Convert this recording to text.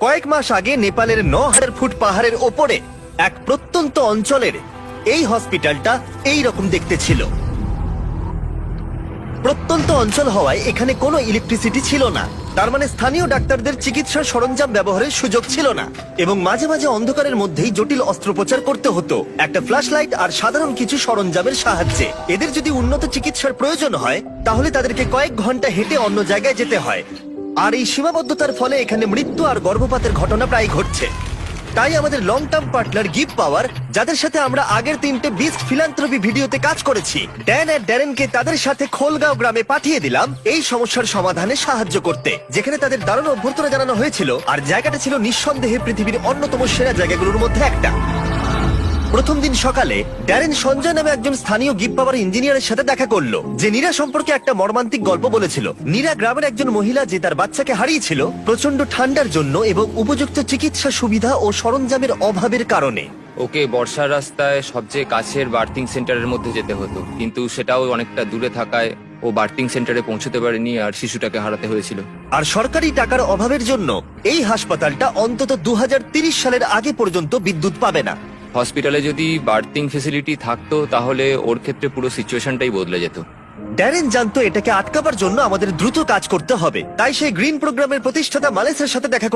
কয়েক মাস আগে নেপালের ন হাজার ফুট পাহাড়ের ওপরে এক প্রত্যন্ত অঞ্চলের এই হসপিটালটা এই রকম দেখতে ছিল। প্রত্যন্ত অঞ্চল হওয়ায় এখানে কোনো ইলেকট্রিসিটি ছিল না। তার মানে স্থানীয় ডাক্তারদের চিকিৎসার সরঞ্জাম ব্যবহারের সুযোগ ছিল না এবং মাঝে মাঝে অন্ধকারের মধ্যেই জটিল অস্ত্রোপচার করতে হতো। একটা ফ্ল্যাশ লাইট আর সাধারণ কিছু সরঞ্জামের সাহায্যে। এদের যদি উন্নত চিকিৎসার প্রয়োজন হয়, তাহলে তাদেরকে কয়েক ঘণ্টা হেঁটে অন্য জায়গায় যেতে হয়। আর এই সীমাবদ্ধতার ফলে এখানে মৃত্যু আর গর্ভপাতের ঘটনা প্রায় ঘটছে। তাই আমাদের লং টার্ম পার্টনার গিফট পাওয়ার যাদের সাথে আমরা আগের তিনটে বিস্ট ফিলান্থ্রপি ভিডিওতে কাজ করেছি ড্যান আর ড্যারেনকে তাদের সাথে খোলগাঁও গ্রামে পাঠিয়ে দিলাম এই সমস্যার সমাধানে সাহায্য করতে, যেখানে তাদের দারুণ অভ্যর্থনা জানানো হয়েছিল, আর জায়গাটা ছিল নিঃসন্দেহে পৃথিবীর অন্যতম সেরা জায়গাগুলোর মধ্যে একটা। প্রথম দিন সকালে ড্যারেন সঞ্জয় নামে একজন স্থানীয় গিফট পাওয়ার ইঞ্জিনিয়ারের সাথে দেখা করল যে নীরা সম্পর্কে একটা মর্মান্তিক গল্প বলেছিল। নীরা গ্রামের একজন মহিলা যে তার বাচ্চাকে হারিয়েছিল প্রচণ্ড ঠান্ডার জন্য এবং উপযুক্ত চিকিৎসা সুবিধা ও সরঞ্জামের অভাবের কারণে। ওকে বর্ষার রাস্তায় সবচেয়ে কাছের বার্থিং সেন্টারের মধ্যে যেতে হতো কিন্তু সেটাও অনেকটা দূরে থাকায় ও বার্থিং সেন্টারে পৌঁছতে পারেনি আর শিশুটাকে হারাতে হয়েছিল। আর সরকারি টাকার অভাবের জন্য এই হাসপাতালটা অন্তত দু সালের আগে পর্যন্ত বিদ্যুৎ পাবে না। হসপিটালে যদি বার্থিং ফেসিলিটি থাকতো, তাহলে ওর ক্ষেত্রে পুরো সিচুয়েশনটাই বদলে যেত। ড্যারেন জানতো এটাকে আটকাবার জন্য আমাদের দ্রুত কাজ করতে হবে। তাই সেই গ্রিন প্রোগ্রামের প্রতিষ্ঠাতা মালেসের সাথে দেখা